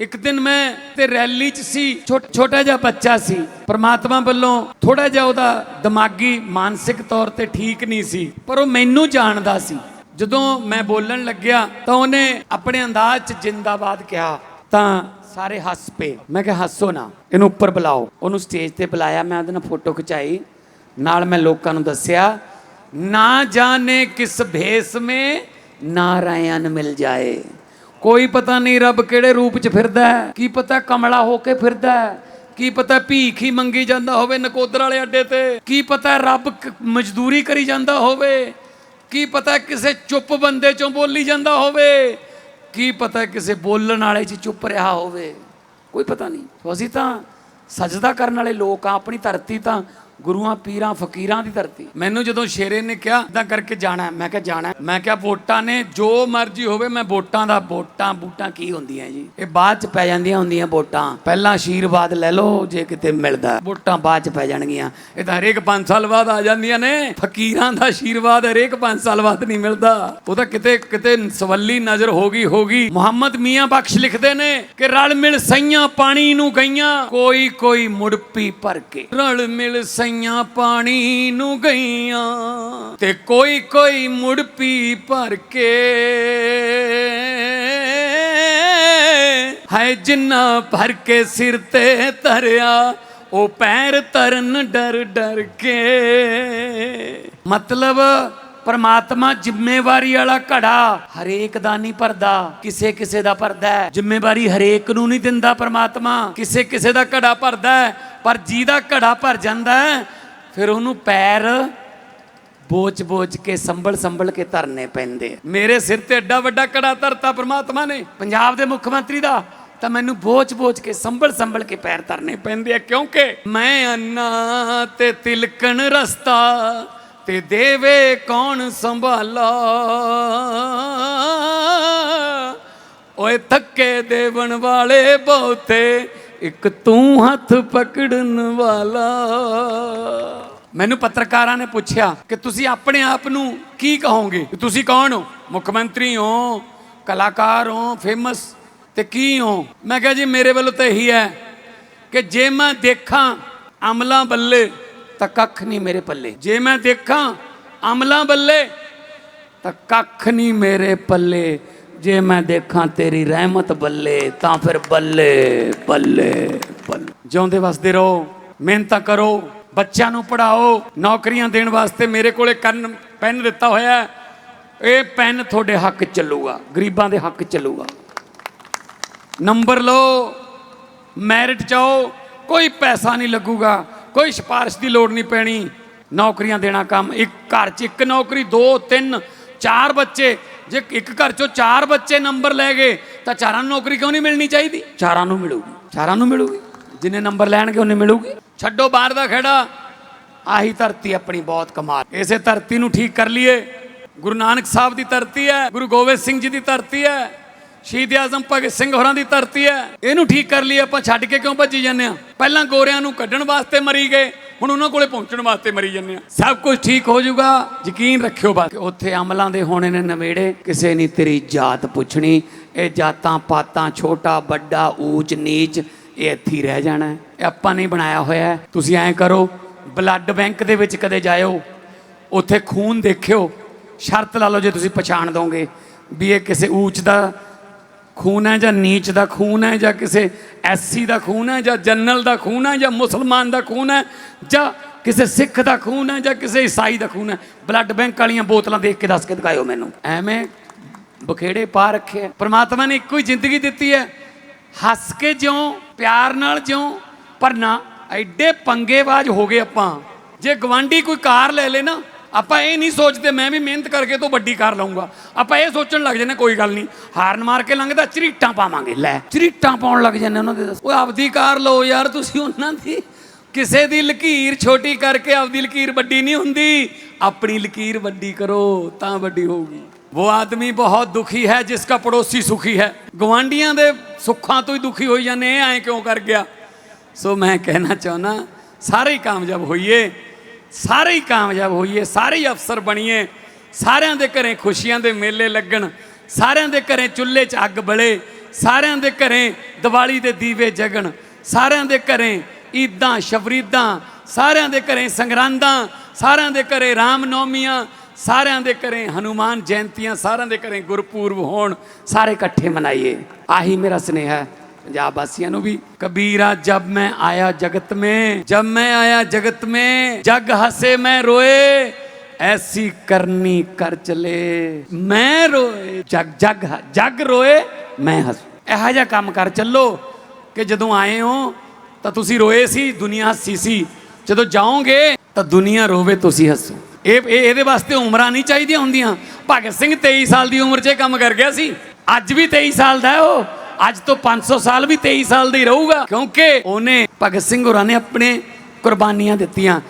ਇੱਕ ਦਿਨ ਮੈਂ ਤੇ ਰੈਲੀ 'ਚ ਸੀ ਛੋਟ- ਛੋਟਾ ਜਿਹਾ ਬੱਚਾ ਸੀ। ਪਰਮਾਤਮਾ ਵੱਲੋਂ ਥੋੜਾ ਜਿਹਾ ਉਹਦਾ ਦਿਮਾਗੀ, ਮਾਨਸਿਕ ਤੌਰ ਤੇ ਠੀਕ ਨਹੀਂ ਸੀ, ਪਰ ਉਹ ਮੈਨੂੰ ਜਾਣਦਾ ਸੀ। ਜਦੋਂ ਮੈਂ ਬੋਲਣ ਲੱਗਿਆ ਤਾਂ ਉਹਨੇ ਆਪਣੇ ਅੰਦਾਜ਼ 'ਚ ਜਿੰਦਾਬਾਦ ਕਿਹਾ, ਤਾਂ ਸਾਰੇ ਹੱਸ ਪਏ। ਮੈਂ ਕਿਹਾ, ਹੱਸੋ ਨਾ, ਇਹਨੂੰ ਉੱਪਰ ਬੁਲਾਓ। ਉਹਨੂੰ ਸਟੇਜ ਤੇ ਬੁਲਾਇਆ, ਮੈਂ ਉਹਦੇ ਨਾਲ ਫੋਟੋ ਖਿਚਾਈ। ਨਾਲ ਮੈਂ ਲੋਕਾਂ ਨੂੰ ਦੱਸਿਆ, ਨਾ ਜਾਣੇ ਕਿਸ ਭੇਸ ਮੇ ਨਾਰਾਇਣ ਮਿਲ ਜਾਏ। ਕੋਈ ਪਤਾ ਨਹੀਂ ਰੱਬ ਕਿਹੜੇ ਰੂਪ 'ਚ ਫਿਰਦਾ ਹੈ। ਕੀ ਪਤਾ ਕਮਲਾ ਹੋ ਕੇ ਫਿਰਦਾ ਹੈ। ਕੀ ਪਤਾ ਭੀਖ ਹੀ ਮੰਗੀ ਜਾਂਦਾ ਹੋਵੇ ਨਕੋਦਰ ਵਾਲੇ ਅੱਡੇ ਤੇ। ਕੀ ਪਤਾ ਰੱਬ ਮਜ਼ਦੂਰੀ ਕਰੀ ਜਾਂਦਾ ਹੋਵੇ। ਕੀ ਪਤਾ ਕਿਸੇ ਚੁੱਪ ਬੰਦੇ ਚੋਂ ਬੋਲੀ ਜਾਂਦਾ ਹੋਵੇ। ਕੀ ਪਤਾ ਕਿਸੇ ਬੋਲਣ ਵਾਲੇ 'ਚ ਚੁੱਪ ਰਿਹਾ ਹੋਵੇ। ਕੋਈ ਪਤਾ ਨਹੀਂ। ਅਸੀਂ ਤਾਂ ਸਜਦਾ ਕਰਨ ਵਾਲੇ ਲੋਕ ਆ ਆਪਣੀ ਧਰਤੀ ਤਾਂ ਗੁਰੂਆਂ, ਪੀਰਾਂ, ਫਕੀਰਾਂ ਦੀ ਧਰਤੀ। ਮੈਨੂੰ ਜਦੋਂ ਸ਼ੇਰੇ ਨੇ ਕਿਹਾ ਇਦਾਂ ਕਰਕੇ ਜਾਣਾ ਮੈਂ ਕਿਹਾ, ਜਾਣਾ ਮੈਂ ਕਿਹਾ, ਵੋਟਾਂ ਨੇ, ਜੋ ਮਰਜ਼ੀ ਹੋਵੇ, ਮੈਂ ਵੋਟਾਂ ਦਾ, ਵੋਟਾਂ, ਬੂਟਾਂ ਕੀ ਹੁੰਦੀਆਂ ਜੀ? ਇਹ ਬਾਅਦ ਚ ਪੈ ਜਾਂਦੀਆਂ ਹੁੰਦੀਆਂ ਵੋਟਾਂ। ਪਹਿਲਾਂ ਆਸ਼ੀਰਵਾਦ ਲੈ ਲਓ, ਜੇ ਕਿਤੇ ਮਿਲਦਾ ਵੋਟਾਂ ਬਾਅਦ ਚ ਪੈ ਜਾਣਗੀਆਂ। ਇਹ ਤਾਂ ਹਰੇਕ 5 ਸਾਲ ਬਾਅਦ ਆ ਜਾਂਦੀਆਂ ਨੇ। ਫਕੀਰਾਂ ਦਾ ਆਸ਼ੀਰਵਾਦ ਹਰੇਕ 5 ਸਾਲ ਬਾਅਦ ਨਹੀਂ ਮਿਲਦਾ। ਉਹ ਤਾਂ ਕਿਤੇ ਕਿਤੇ ਸਵੱਲੀ ਨਜ਼ਰ ਹੋ ਗਈ ਹੋ ਗਈ ਮੁਹੰਮਦ ਮੀਆਂ ਬਖਸ਼ ਲਿਖਦੇ ਨੇ ਕਿ ਰਲ ਮਿਲ ਸਈਆਂ ਪਾਣੀ ਨੂੰ ਗਈਆਂ। ਕੋਈ ਕੋਈ ਮੁੜ ਪੀ ਭਰ ਕੇ। ਰਲ ਮਿਲ ਸਈਆਂ ਪਾਣੀ ਨੂੰ ਗਈਆਂ ਤੇ ਕੋਈ ਕੋਈ ਮੁੜ ਪੀ ਭਰ ਕੇ। ਹੈ ਜਿੰਨਾ ਭਰ ਕੇ ਸਿਰ ਤੇ ਧਰਿਆ, ਉਹ ਪੈਰ ਤਰਨ ਡਰ ਡਰ ਕੇ। ਮਤਲਬ ਪਰਮਾਤਮਾ ਜ਼ਿੰਮੇਵਾਰੀ ਵਾਲਾ ਘੜਾ ਹਰੇਕ ਦਾ ਨਹੀਂ ਭਰਦਾ, ਕਿਸੇ ਕਿਸੇ ਦਾ ਭਰਦਾ ਹੈ। ਜ਼ਿੰਮੇਵਾਰੀ ਹਰੇਕ ਨੂੰ ਨਹੀਂ ਦਿੰਦਾ ਪਰਮਾਤਮਾ, ਕਿਸੇ ਕਿਸੇ ਦਾ ਘੜਾ ਭਰਦਾ ਹੈ। ਪਰ ਜਿਹਦਾ ਘੜਾ ਭਰ ਜਾਂਦਾ ਫਿਰ ਉਹਨੂੰ ਪੈਰ ਬੋਚ ਬੋਚ ਕੇ ਸੰਭਲ ਸੰਭਲ ਕੇ ਧਰਨੇ ਪੈਂਦੇ ਮੇਰੇ ਸਿਰ ਤੇ ਐਡਾ ਵੱਡਾ ਕੜਾ ਧਰਤਾ ਪ੍ਰਮਾਤਮਾ ਨੇ। ਪੰਜਾਬ ਦੇ ਮੁੱਖ ਮੰਤਰੀ ਦਾ, ਤਾਂ ਮੈਨੂੰ ਬੋਚ ਬੋਚ ਕੇ ਸੰਭਲ ਸੰਭਲ ਕੇ ਪੈਰ ਧਰਨੇ ਪੈਂਦੇ ਆ। ਕਿਉਂਕਿ ਮੈਂ ਅੰਨਾ ਤੇ ਤਿਲਕਣ ਰਸਤਾ, ਤੇ ਦੇਵੇ ਕੌਣ ਸੰਭਾਲਾ? ਓਏ ਥੱਕੇ ਦੇਵਣ ਵਾਲੇ ਬਹੁਤੇ ਇੱਕ ਤੂੰ ਹੱਥ ਪਕੜਨ ਵਾਲਾ। ਮੈਨੂੰ ਪੱਤਰਕਾਰਾਂ ਨੇ ਪੁੱਛਿਆ ਕਿ ਤੁਸੀਂ ਆਪਣੇ ਆਪ ਨੂੰ ਕੀ ਕਹੋਗੇ? ਤੁਸੀਂ ਕੌਣ ਹੋ? ਮੁੱਖ ਮੰਤਰੀ ਹੋ, ਕਲਾਕਾਰ ਹੋ ਫੇਮਸ ਤੇ ਕੀ ਹੋ? ਮੈਂ ਕਿਹਾ ਜੀ, ਮੇਰੇ ਵੱਲੋਂ ਤਾਂ ਇਹੀ ਹੈ ਕਿ ਜੇ ਮੈਂ ਦੇਖਾਂ ਅਮਲਾਂ ਬੱਲੇ, ਤਾਂ ਕੱਖ ਨਹੀਂ ਮੇਰੇ ਪੱਲੇ। ਜੇ ਮੈਂ ਦੇਖਾਂ ਅਮਲਾਂ ਬੱਲੇ, ਤਾਂ ਕੱਖ ਨਹੀਂ ਮੇਰੇ ਪੱਲੇ। ਜੇ ਮੈਂ ਦੇਖਾਂ ਤੇਰੀ ਰਹਿਮਤ ਬੱਲੇ, ਤਾਂ ਫਿਰ ਬੱਲੇ ਬੱਲੇ ਬੱਲੇ। ਜਿਉਂਦੇ ਵਸਦੇ ਰਹੋ, ਮਿਹਨਤਾਂ ਕਰੋ, ਬੱਚਿਆਂ ਨੂੰ ਪੜਾਓ ਨੌਕਰੀਆਂ ਦੇਣ ਵਾਸਤੇ ਮੇਰੇ ਕੋਲੇ ਕੰਨ, ਪੈਨ ਦਿੱਤਾ ਹੋਇਆ ਇਹ ਪੈਨ ਤੁਹਾਡੇ ਹੱਕ ਚੱਲੂਗਾ, ਗਰੀਬਾਂ ਦੇ ਹੱਕ ਚੱਲੂਗਾ। ਨੰਬਰ ਲਓ, ਮੈਰਿਟ ਚਾਓ ਕੋਈ ਪੈਸਾ ਨਹੀਂ ਲੱਗੂਗਾ, ਕੋਈ ਸਿਫਾਰਿਸ਼ ਦੀ ਲੋੜ ਨਹੀਂ ਪੈਣੀ। ਨੌਕਰੀਆਂ ਦੇਣਾ ਕੰਮ, ਇੱਕ ਘਰ 'ਚ ਇੱਕ ਨੌਕਰੀ, ਦੋ, ਤਿੰਨ, ਚਾਰ ਬੱਚੇ ਜੇ ਇੱਕ ਘਰ 'ਚੋਂ ਚਾਰ ਬੱਚੇ ਨੰਬਰ ਲੈ ਗਏ ਤਾਂ ਚਾਰਾਂ ਨੂੰ ਨੌਕਰੀ ਕਿਉਂ ਨਹੀਂ ਮਿਲਣੀ ਚਾਹੀਦੀ? ਚਾਰਾਂ ਨੂੰ ਮਿਲੂਗੀ। ਚਾਰਾਂ ਨੂੰ ਮਿਲੂਗੀ? ਜਿੰਨੇ ਨੰਬਰ ਲੈਣਗੇ ਉਹਨੇ ਮਿਲੂਗੀ? ਛੱਡੋ ਬਾਹਰ ਦਾ ਖੇੜਾ। ਆਹੀ ਧਰਤੀ ਆਪਣੀ ਬਹੁਤ ਕਮਾਲ। ਇਸੇ ਧਰਤੀ ਨੂੰ ਠੀਕ ਕਰ ਲਈਏ। ਗੁਰੂ ਨਾਨਕ ਸਾਹਿਬ ਦੀ ਧਰਤੀ ਹੈ ਗੁਰੂ ਗੋਬਿੰਦ ਸਿੰਘ ਜੀ ਦੀ ਧਰਤੀ ਹੈ ਸ਼ਹੀਦ ਆਜ਼ਮ ਭਗਤ ਸਿੰਘ ਹੋਰਾਂ ਦੀ ਧਰਤੀ ਹੈ। ਇਹਨੂੰ ਠੀਕ ਕਰ ਲਈ ਆਪਾਂ ਛੱਡ ਕੇ ਕਿਉਂ ਭੱਜੀ ਜਾਂਦੇ ਆ ਪਹਿਲਾਂ ਗੋਰਿਆਂ ਨੂੰ ਕੱਢਣ ਵਾਸਤੇ ਮਰੀ ਗਏ। ਹੁਣ ਉਹਨਾਂ ਕੋਲੇ ਪਹੁੰਚਣ ਵਾਸਤੇ ਮਰੀ ਜਾਂਦੇ ਆ। ਸਭ ਕੁਝ ਠੀਕ ਹੋ ਜਾਊਗਾ, ਯਕੀਨ ਰੱਖਿਓ ਬਸ। ਉੱਥੇ ਅਮਲਾਂ ਦੇ ਹੋਣੇ ਨੇ ਨਵੇੜੇ, ਕਿਸੇ ਨਹੀਂ ਤੇਰੀ ਜਾਤ ਪੁੱਛਣੀ, ਇਹ ਜਾਤਾਂ ਪਾਤਾਂ ਛੋਟਾ, ਵੱਡਾ, ਊਚ, ਨੀਚ, ਇਹ ਇੱਥੇ ਰਹਿ ਜਾਣਾ। ਇਹ ਆਪਾਂ ਨਹੀਂ ਬਣਾਇਆ ਹੋਇਆ ਤੁਸੀਂ ਐਂ ਕਰੋ, ਬਲੱਡ ਬੈਂਕ ਦੇ ਵਿੱਚ ਕਦੇ ਜਾਇਓ, ਉੱਥੇ ਖੂਨ ਦੇਖਿਓ, ਸ਼ਰਤ ਲਾ ਲਓ ਜੇ ਤੁਸੀਂ ਪਛਾਣ ਦੋਗੇ, ਵੀ ਇਹ ਕਿਸੇ ਊਚ ਦਾ ਖੂਨ ਹੈ ਜਾਂ ਨੀਚ ਦਾ ਖੂਨ ਹੈ ਜਾਂ ਕਿਸੇ ਐਸਸੀ ਦਾ ਖੂਨ ਹੈ ਜਾਂ ਜਨਰਲ ਦਾ ਖੂਨ ਹੈ ਜਾਂ ਮੁਸਲਮਾਨ ਦਾ ਖੂਨ ਹੈ ਜਾਂ ਕਿਸੇ ਸਿੱਖ ਦਾ ਖੂਨ ਹੈ ਜਾਂ ਕਿਸੇ ਈਸਾਈ ਦਾ ਖੂਨ ਹੈ? ਬਲੱਡ ਬੈਂਕ ਵਾਲੀਆਂ ਬੋਤਲਾਂ ਦੇਖ ਕੇ ਦੱਸ ਕੇ ਦਿਖਾਇਓ ਮੈਨੂੰ। ਐਵੇਂ ਬਖੇੜੇ ਪਾ ਰੱਖੇ ਆ। ਪ੍ਰਮਾਤਮਾ ਨੇ ਇੱਕੋ ਹੀ ਜ਼ਿੰਦਗੀ ਦਿੱਤੀ ਹੈ। ਹੱਸ ਕੇ ਜਿਉਂ, ਪਿਆਰ ਨਾਲ ਜਿਉਂ, ਪਰ ਨਾ, ਐਡੇ ਪੰਗੇਬਾਜ਼ ਹੋ ਗਏ ਆਪਾਂ। ਜੇ ਗਵਾਂਢੀ ਕੋਈ ਕਾਰ ਲੈ ਲੇ ਨਾ ਆਪਾਂ ਇਹ ਨਹੀਂ ਸੋਚਦੇ, ਮੈਂ ਵੀ ਮਿਹਨਤ ਕਰਕੇ ਤੋਂ ਵੱਡੀ ਕਾਰ ਲਵਾਂਗਾ ਆਪਾਂ ਇਹ ਸੋਚਣ ਲੱਗ ਜਾਂਦੇ, ਕੋਈ ਗੱਲ ਨਹੀਂ। ਹਾਰਨ ਮਾਰ ਕੇ ਲੰਘਦਾ ਚਰੀਟਾਂ ਪਾਵਾਂਗੇ। ਲੈ ਚਰੀਟਾਂ ਪਾਉਣ ਲੱਗ ਜਾਂਦੇ ਉਹਨਾਂ ਦੇ ਦੱਸ। ਆਪਦੀ ਕਾਰ ਲਓ ਯਾਰ ਤੁਸੀਂ ਉਹਨਾਂ ਦੀ। ਕਿਸੇ ਦੀ ਲਕੀਰ ਛੋਟੀ ਕਰਕੇ ਆਪਦੀ ਲਕੀਰ ਵੱਡੀ ਨਹੀਂ ਹੁੰਦੀ। ਆਪਣੀ ਲਕੀਰ ਵੱਡੀ ਕਰੋ, ਤਾਂ ਵੱਡੀ ਹੋਊਗੀ। ਉਹ ਆਦਮੀ ਬਹੁਤ ਦੁਖੀ ਹੈ ਜਿਸਕਾ ਪੜੋਸੀ ਸੁਖੀ ਹੈ। ਗਵਾਂਡੀਆਂ ਦੇ ਸੁੱਖਾਂ ਤੋਂ ਹੀ ਦੁਖੀ ਹੋਈ ਜਾਂਦੇ ਐ ਕਿਉਂ ਕਰ ਗਿਆ? ਸੋ ਮੈਂ ਕਹਿਣਾ ਚਾਹੁੰਦਾ, ਸਾਰੇ ਹੀ ਕਾਮਯਾਬ ਹੋਈਏ। ਸਾਰੇ ਹੀ ਕਾਮਯਾਬ ਹੋਈਏ, ਸਾਰੇ ਹੀ ਅਫਸਰ ਬਣੀਏ, ਸਾਰਿਆਂ ਦੇ ਘਰੇ ਖੁਸ਼ੀਆਂ ਦੇ ਮੇਲੇ ਲੱਗਣ, ਸਾਰਿਆਂ ਦੇ ਘਰੇ ਚੁੱਲ੍ਹੇ 'ਚ ਅੱਗ ਬਲੇ, ਸਾਰਿਆਂ ਦੇ ਘਰੇ ਦੀਵਾਲੀ ਦੇ ਦੀਵੇ ਜਗਣ, ਸਾਰਿਆਂ ਦੇ ਘਰੇ ਈਦਾਂ, ਸ਼ਬਰੀਦਾਂ, ਸਾਰਿਆਂ ਦੇ ਘਰੇ ਸੰਗਰਾਂਦਾਂ, ਸਾਰਿਆਂ ਦੇ ਘਰੇ ਰਾਮ ਨੌਮੀਆਂ ਸਾਰਿਆਂ ਦੇ ਘਰੇ ਹਨੂਮਾਨ ਜਯੰਤੀਆਂ ਸਾਰਿਆਂ ਦੇ ਘਰੇ ਗੁਰਪੂਰਬ ਹੋਣ, ਸਾਰੇ ਇਕੱਠੇ ਮਨਾਈਏ। ਆਹੀ ਮੇਰਾ ਸਨੇਹ ਹੈ। ਪੰਜਾਬ ਵਾਸੀਆਂ ਨੂੰ ਵੀ। ਕਬੀਰਾ, ਜਬ ਮੈਂ ਆਇਆ ਜਗਤ ਮੇ, ਜਬ ਮੈਂ ਆਇਆ ਜਗਤ ਮੇ, ਜਗ ਹਸੇ ਮੈਂ ਰੋਏ, ਐਸੀ ਕਰਨੀ ਕਰ ਚਲੇ। ਮੈਂ ਰੋਏ, ਜਗ ਜਗ ਜਗ ਰੋਏ, ਮੈਂ ਹਸ। ਇਹੋ ਜਿਹਾ ਕੰਮ ਕਰ ਚੱਲੋ ਕਿ ਜਦੋਂ ਆਏ ਹੋ, ਤਾਂ ਤੁਸੀਂ ਰੋਏ ਸੀ, ਦੁਨੀਆ ਹੱਸੀ ਸੀ। ਜਦੋਂ ਜਾਓਗੇ, ਤਾਂ ਦੁਨੀਆ ਰੋਵੇ, ਤੁਸੀਂ ਹੱਸੋ। ਇਹ ਇਹਦੇ ਵਾਸਤੇ ਉਮਰਾਂ ਨਹੀਂ ਚਾਹੀਦੀਆਂ ਹੁੰਦੀਆਂ। ਭਗਤ ਸਿੰਘ 23 ਸਾਲ ਦੀ ਉਮਰ 'ਚ ਇਹ ਕੰਮ ਕਰ ਗਿਆ ਸੀ। ਅੱਜ ਵੀ 23 ਸਾਲ ਦਾ ਉਹ। ਅੱਜ ਤੋਂ 500 ਸਾਲ ਵੀ 23 ਸਾਲ ਦਾ ਹੀ ਰਹੂਗਾ, ਕਿਉਂਕਿ ਉਹਨੇ ਭਗਤ ਸਿੰਘ ਹੋਰਾਂ ਨੇ ਆਪਣੇ ਕੁਰਬਾਨੀਆਂ ਦਿੱਤੀਆਂ।